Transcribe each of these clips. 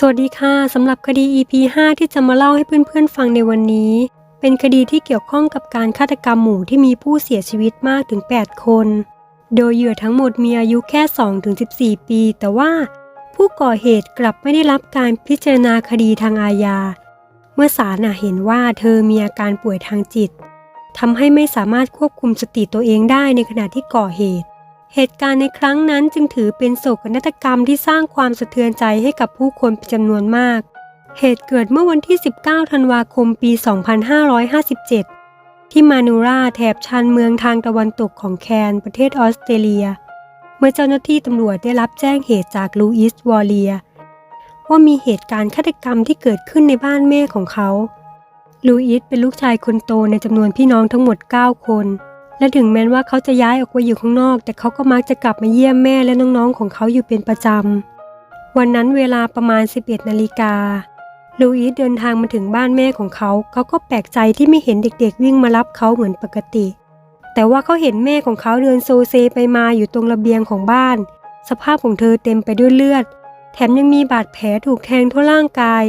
สวัสดีค่ะสำหรับคดี EP 5 ที่จะมาเล่าให้เพื่อนๆฟังในวันนี้ เป็นคดีที่เกี่ยวข้องกับการฆาตกรรมหมู่ที่มีผู้เสียชีวิตมากถึง 8 คน โดยเหยื่อทั้งหมดมีอายุแค่ 2-14 ปี แต่ว่าผู้ก่อเหตุกลับไม่ได้รับการพิจารณาคดีทางอาญา เมื่อศาลเห็นว่าเธอมีอาการป่วยทางจิตทำให้ไม่สามารถควบคุมสติตัวเองได้ในขณะที่ก่อเหตุ เหตุการณ์ในครั้งนั้นจึงถือเป็นโศกนาฏกรรมที่สร้างความสะเทือนใจให้กับผู้คนเป็นจำนวนมาก เหตุเกิดเมื่อวันที่ 19 ธันวาคมปี 2557 ที่มานูราแถบชานเมืองทางตะวันตกของแคนประเทศออสเตรเลีย เมื่อเจ้าหน้าที่ตำรวจได้รับแจ้งเหตุจากลูอิสวอลเลียว่ามีเหตุการณ์ฆาตกรรมที่เกิดขึ้นในบ้านแม่ของเขา ลูอิสเป็นลูกชายคนโตในจำนวนพี่น้องทั้งหมด 9 คน และถึงแม้ว่าเขาจะย้ายออกไปอยู่ข้างนอก แต่เขาก็มักจะกลับมาเยี่ยมแม่และน้องๆของเขาอยู่เป็นประจำ วันนั้นเวลาประมาณ 11 นาฬิกา ลูอิสเดินทางมาถึงบ้านแม่ของเขา เขาก็แปลกใจที่ไม่เห็นเด็กๆ วิ่งมารับเขาเหมือนปกติ แต่ว่าเขาเห็นแม่ของเขาเดินโซเซไปมาอยู่ตรงระเบียงของบ้าน สภาพของเธอเต็มไปด้วยเลือด แถมยังมีบาดแผลถูกแทงทั่วร่างกาย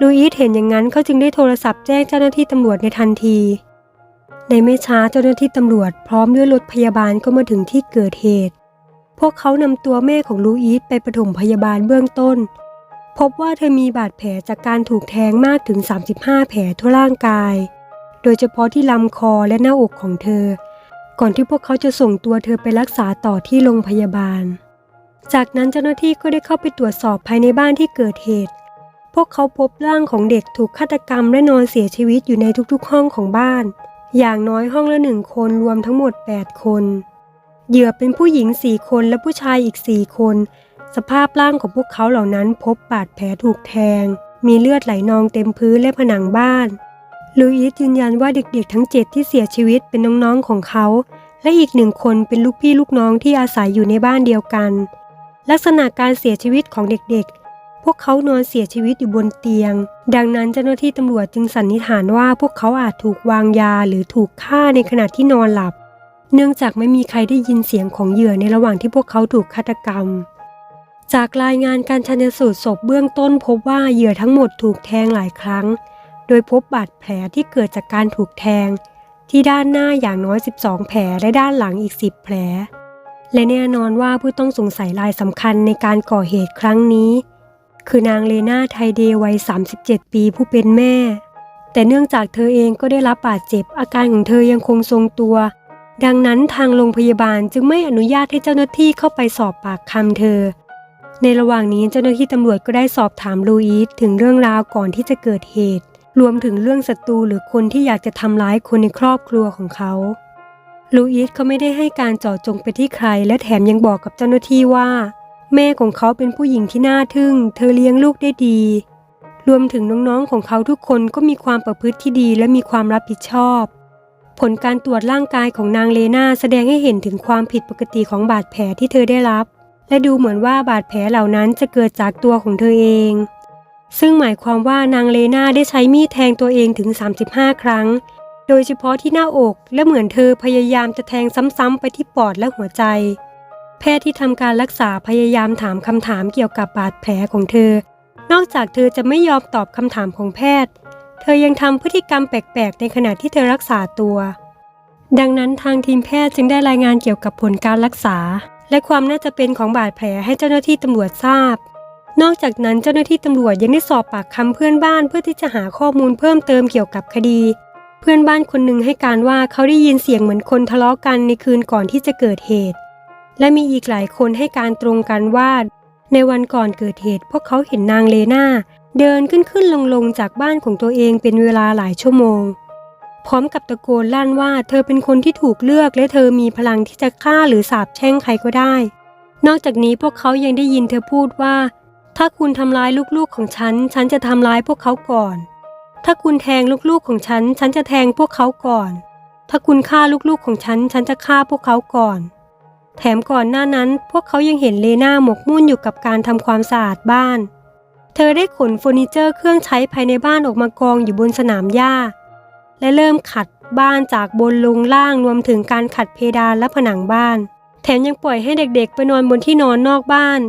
ลูอิสเห็นอย่างนั้นเขาจึงได้โทรศัพท์แจ้งเจ้าหน้าที่ตำรวจในทันที ในไม่ช้าเจ้าหน้าที่ตำรวจพร้อมด้วยรถพยาบาลก็มาถึงที่เกิดเหตุ พวกเขานำตัวแม่ของลูอิสไปปฐมพยาบาลเบื้องต้น พบว่าเธอมีบาดแผลจากการถูกแทงมากถึง 35 แผลทั่วร่างกาย โดยเฉพาะที่ลำคอและหน้าอกของเธอ ก่อนที่พวกเขาจะส่งตัวเธอไปรักษาต่อที่โรงพยาบาล จากนั้นเจ้าหน้าที่ก็ได้เข้าไปตรวจสอบภายในบ้านที่เกิดเหตุ พวกเขาพบร่างของเด็กถูกฆาตกรรมและนอนเสียชีวิตอยู่ในทุกๆห้องของบ้าน อย่างน้อยห้องละหนึ่งคนรวมทั้งหมด 8 คน เหยื่อเป็นผู้หญิง4คนและผู้ชายอีก4คน สภาพร่างของพวกเขาเหล่านั้นพบบาดแผลถูกแทง มีเลือดไหลนองเต็มพื้นและผนังบ้านลูอิสยืนยันว่าเด็กๆ ทั้ง7ที่เสียชีวิตเป็นน้องๆของเขา และอีกหนึ่งคนเป็นลูกพี่ลูกน้องที่อาศัยอยู่ในบ้านเดียวกัน ลักษณะการเสียชีวิตของเด็กๆ วกเขานอนเสียชีวิตอยู่บนเตียง ดังนั้นเจ้าหน้าที่ตำรวจจึงสันนิษฐานว่าพวกเขาอาจถูกวางยาหรือถูกฆ่าในขณะที่นอนหลับ เนื่องจากไม่มีใครได้ยินเสียงของเหยื่อในระหว่างที่พวกเขาถูกฆาตกรรม จากรายงานการชันสูตรศพเบื้องต้นพบว่าเหยื่อทั้งหมดถูกแทงหลายครั้ง โดยพบบาดแผลที่เกิดจากการถูกแทง ที่ด้านหน้าอย่างน้อย 12 แผลและด้านหลังอีก 10 แผลและแน่นอนว่าผู้ต้องสงสัยรายสำคัญในการก่อเหตุครั้งนี้ คือนางเลนาไทเดวัย 37 ปีผู้เป็นแม่ แต่เนื่องจากเธอเองก็ได้รับบาดเจ็บ อาการของเธอยังคงทรงตัว ดังนั้นทางโรงพยาบาลจึงไม่อนุญาตให้เจ้าหน้าที่เข้าไปสอบปากคำเธอ ในระหว่างนี้เจ้าหน้าที่ตำรวจก็ได้สอบถามลูอิสถึงเรื่องราวก่อนที่จะเกิดเหตุ รวมถึงเรื่องศัตรูหรือคนที่อยากจะทำร้ายคนในครอบครัวของเขาลูอิสเขาไม่ได้ให้การเจาะจงไปที่ใคร และแถมยังบอกกับเจ้าหน้าที่ว่า แม่ของเขาเป็นผู้หญิงที่น่าทึ่ง เธอเลี้ยงลูกได้ดี รวมถึงน้องๆของเขาทุกคนก็มีความประพฤติที่ดีและมีความรับผิดชอบ ผลการตรวจร่างกายของนางเลนาแสดงให้เห็นถึงความผิดปกติของบาดแผลที่เธอได้รับ และดูเหมือนว่าบาดแผลเหล่านั้นจะเกิดจากตัวของเธอเอง ซึ่งหมายความว่านางเลนาได้ใช้มีดแทงตัวเองถึง 35 ครั้ง โดยเฉพาะที่หน้าอกและเหมือนเธอพยายามจะแทงซ้ำๆไปที่ปอดและหัวใจ แพทย์ที่ทำการรักษาพยายามถามคำถามเกี่ยวกับบาดแผลของเธอ นอกจากเธอจะไม่ยอมตอบคำถามของแพทย์ เธอยังทำพฤติกรรมแปลกๆ ในขณะที่เธอรักษาตัว ดังนั้นทางทีมแพทย์จึงได้รายงานเกี่ยวกับผลการรักษา และความน่าจะเป็นของบาดแผลให้เจ้าหน้าที่ตำรวจทราบ นอกจากนั้นเจ้าหน้าที่ตำรวจยังได้สอบปากคำเพื่อนบ้านเพื่อที่จะหาข้อมูลเพิ่มเติมเกี่ยวกับคดี เพื่อนบ้านคนหนึ่งให้การว่าเขาได้ยินเสียงเหมือนคนทะเลาะกันในคืนก่อนที่จะเกิดเหตุ และมีอีกหลายคนให้การตรงกันว่า ในวันก่อนเกิดเหตุ พวกเขาเห็นนางเลนาเดินขึ้นขึ้นลงลงจากบ้านของตัวเองเป็นเวลาหลายชั่วโมง พร้อมกับตะโกนลั่นว่า เธอเป็นคนที่ถูกเลือกและเธอมีพลังที่จะฆ่าหรือสาปแช่งใครก็ได้ นอกจากนี้พวกเขายังได้ยินเธอพูดว่า ถ้าคุณทำร้ายลูกๆของฉัน ฉันจะทำร้ายพวกเขาก่อน ถ้าคุณแทงลูกๆของฉัน ฉันจะแทงพวกเขาก่อน ถ้าคุณฆ่าลูกๆของฉัน ฉันจะฆ่าพวกเขาก่อน แถมก่อนหน้านั้นพวกเขายังเห็นเลนาหมกมุ่นอยู่กับการทำความสะอาดบ้าน เธอได้ขนเฟอร์นิเจอร์เครื่องใช้ภายในบ้านออกมากองอยู่บนสนามหญ้า และเริ่มขัดบ้านจากบนลงล่างรวมถึงการขัดเพดานและผนังบ้าน แถมยังปล่อยให้เด็กๆ ไปนอนบนที่นอนนอกบ้าน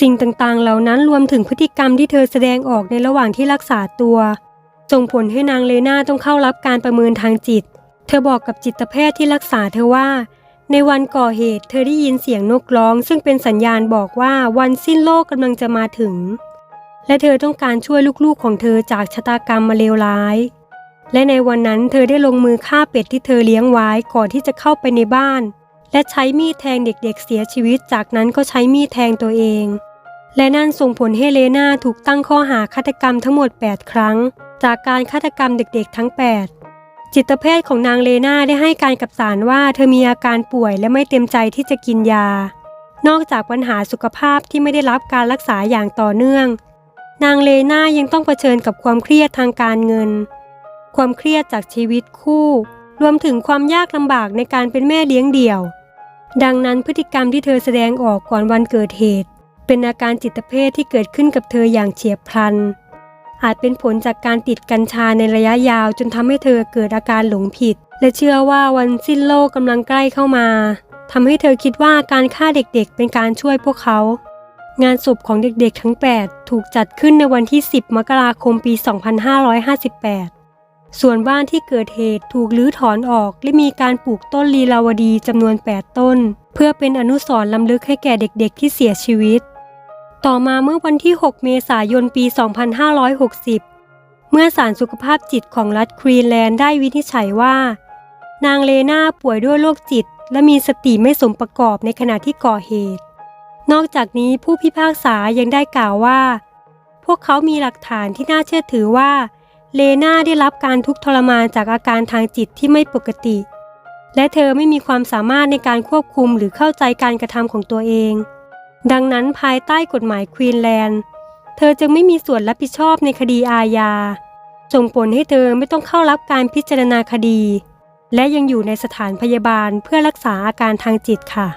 สิ่งต่างๆ เหล่านั้นรวมถึงพฤติกรรมที่เธอแสดงออกในระหว่างที่รักษาตัวส่งผลให้นางเลนาต้องเข้ารับการประเมินทางจิต เธอบอกกับจิตแพทย์ที่รักษาเธอว่า ในวันก่อเหตุเธอได้ยินเสียงนกร้อง ซึ่งเป็นสัญญาณบอกว่าวันสิ้นโลกกำลังจะมาถึง และเธอต้องการช่วยลูกๆของเธอจากชะตากรรมมาเลวร้าย และในวันนั้นเธอได้ลงมือฆ่าเป็ดที่เธอเลี้ยงไว้ก่อนที่จะเข้าไปในบ้าน และใช้มีดแทงเด็กๆเสียชีวิต จากนั้นก็ใช้มีดแทงตัวเอง และนั่นส่งผลให้เลนาถูกตั้งข้อหาฆาตกรรมทั้งหมด 8 ครั้ง จากการฆาตกรรมเด็กๆทั้ง 8 จิตแพทย์ของนางเลนาได้ให้การกับศาลว่าเธอมีอาการป่วยและไม่เต็มใจที่จะกินยา นอกจากปัญหาสุขภาพที่ไม่ได้รับการรักษาอย่างต่อเนื่อง นางเลนายังต้องเผชิญกับความเครียดทางการเงิน ความเครียดจากชีวิตคู่ รวมถึงความยากลำบากในการเป็นแม่เลี้ยงเดี่ยว ดังนั้นพฤติกรรมที่เธอแสดงออกก่อนวันเกิดเหตุ เป็นอาการจิตเภทที่เกิดขึ้นกับเธออย่างเฉียบพลัน อาจเป็นผลจากการติดกัญชาในระยะยาวจนทำให้เธอเกิดอาการหลงผิด และเชื่อว่าวันสิ้นโลกกำลังใกล้เข้ามาทำให้เธอคิดว่าการฆ่าเด็กๆ เป็นการช่วยพวกเขา งานศพของเด็กๆ ทั้ง 8 ถูกจัดขึ้นในวันที่ 10 มกราคมปี 2558 ส่วนบ้านที่เกิดเหตุถูกรื้อถอนออกและมีการปลูกต้นลีลาวดีจำนวน 8 ต้น เพื่อเป็นอนุสรณ์ล้ำลึกให้แก่เด็กๆ ที่เสียชีวิต ต่อมาเมื่อวันที่ 6 เมษายนปี 2560 เมื่อศาลสุขภาพจิตของรัฐควีนแลนด์ได้วินิจฉัยว่า นางเลนาป่วยด้วยโรคจิต และมีสติไม่สมประกอบในขณะที่ก่อเหตุ นอกจากนี้ผู้พิพากษายังได้กล่าวว่า พวกเขามีหลักฐานที่น่าเชื่อถือว่า เลนาได้รับการทุกข์ทรมานจากอาการทางจิตที่ไม่ปกติ และเธอไม่มีความสามารถในการควบคุมหรือเข้าใจการกระทำของตัวเอง ดังนั้นภายใต้กฎหมายควีนแลนด์ เธอจึงไม่มีส่วนรับผิดชอบในคดีอาญา ส่งผลให้เธอไม่ต้องเข้ารับการพิจารณาคดี และยังอยู่ในสถานพยาบาลเพื่อรักษาอาการทางจิตค่ะ